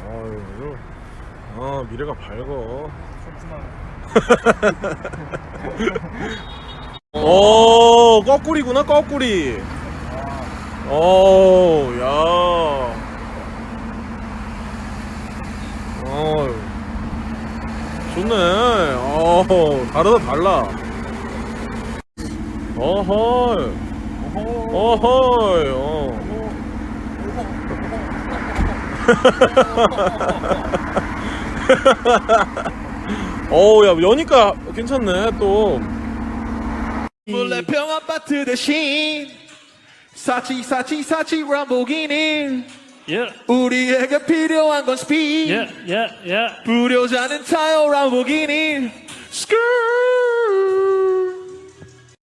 아유, 아 미래가 밝어. 오, 거꾸리구나 거꾸리. 오, 야. 어, 좋네. 어, 다르다 달라. 어허. 어헐. 어. 어우, 야, 여니까 괜찮네, 또. 물레평 아파트 대신 사치 사치 사치 람보기니 Yeah, 우리에게 필요한 건 스피드 yeah, yeah, yeah. 불효자는 타요 람보기니 스크루